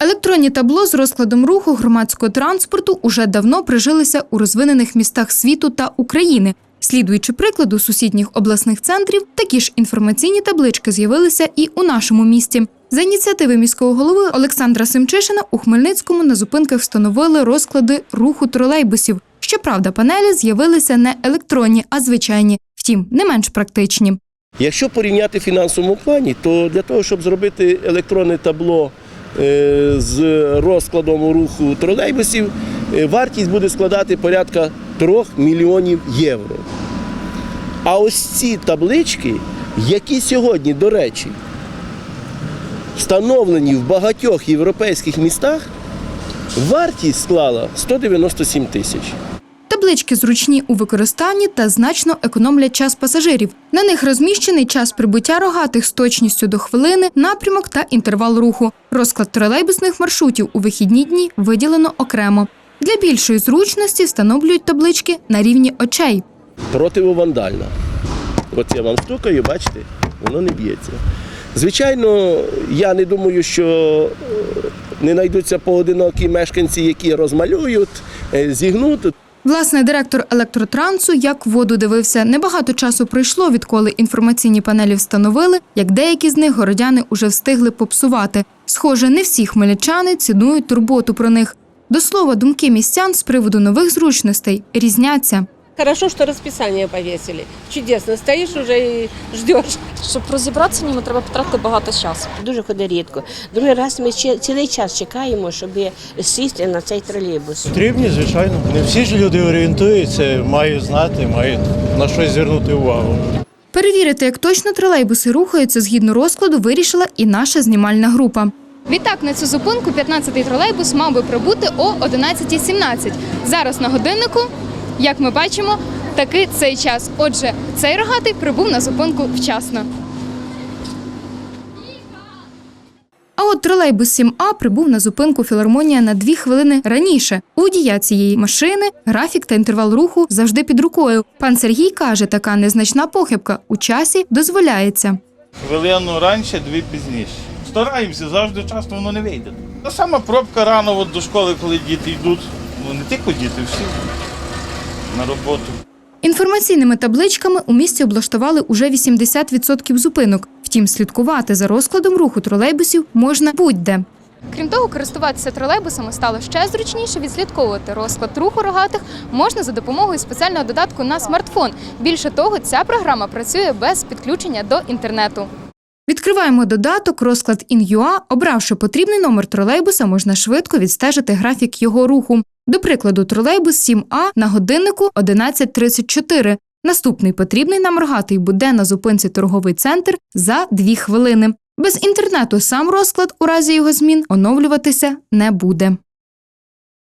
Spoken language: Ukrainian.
Електронні табло з розкладом руху громадського транспорту уже давно прижилися у розвинених містах світу та України. Слідуючи прикладу сусідніх обласних центрів, такі ж інформаційні таблички з'явилися і у нашому місті. За ініціативи міського голови Олександра Семчишина у Хмельницькому на зупинках встановили розклади руху тролейбусів. Щоправда, панелі з'явилися не електронні, а звичайні, втім, не менш практичні. Якщо порівняти фінансовому плані, то для того, щоб зробити електронне табло з розкладом руху тролейбусів, е, вартість буде складати порядка 3 мільйонів євро. А ось ці таблички, які сьогодні, до речі, встановлені в багатьох європейських містах, вартість склала 197 тисяч. Таблички зручні у використанні та значно економлять час пасажирів. На них розміщений час прибуття рогатих з точністю до хвилини, напрямок та інтервал руху. Розклад тролейбусних маршрутів у вихідні дні виділено окремо. Для більшої зручності встановлюють таблички на рівні очей. противовандальна. От я вам стукаю, бачите, воно не б'ється. Звичайно, я не думаю, що е, не знайдуться поодинокі мешканці, які розмалюють, е, зігнуть. Власне, директор електротрансу як воду дивився. Небагато часу пройшло, відколи інформаційні панелі встановили, як деякі з них городяни уже встигли попсувати. Схоже, не всі хмельничани цінують турботу про них. До слова, думки містян з приводу нових зручностей різняться. Хорошо, что расписание повесили. Чудесно. Стоишь уже и ждешь. Щоб розібратися ньому, треба потратити багато часу. Дуже ходить рідко. Другий раз ми ще цілий час чекаємо, щоб сісти на цей тролейбус. Потрібні, звичайно. Не всі ж люди орієнтуються, мають знати, мають на щось звернути увагу. Перевірити, як точно тролейбуси рухаються згідно розкладу, вирішила і наша знімальна група. Відтак на цю зупинку 15-й тролейбус мав би прибути о 11.17. Зараз на годиннику, як ми бачимо, таки цей час. Отже, цей рогатий прибув на зупинку вчасно. А от тролейбус 7А прибув на зупинку філармонія на дві хвилини раніше. У водія цієї машини графік та інтервал руху завжди під рукою. Пан Сергій каже, така незначна похибка у часі дозволяється. Хвилину раніше, дві пізніше. Стараємося, завжди часто воно не вийде. Та сама пробка рано от до школи, коли діти йдуть. Ну не тільки діти, всі на роботу. Інформаційними табличками у місті облаштували уже 80% зупинок. Втім, слідкувати за розкладом руху тролейбусів можна будь-де. Крім того, користуватися тролейбусами стало ще зручніше. Відслідковувати розклад руху рогатих можна за допомогою спеціального додатку на смартфон. Більше того, ця програма працює без підключення до інтернету. Відкриваємо додаток розклад InUA. Обравши потрібний номер тролейбуса, можна швидко відстежити графік його руху. До прикладу, тролейбус 7А на годиннику 11.34. Наступний потрібний нам рогатий буде на зупинці торговий центр за 2 хвилини. Без інтернету сам розклад у разі його змін оновлюватися не буде.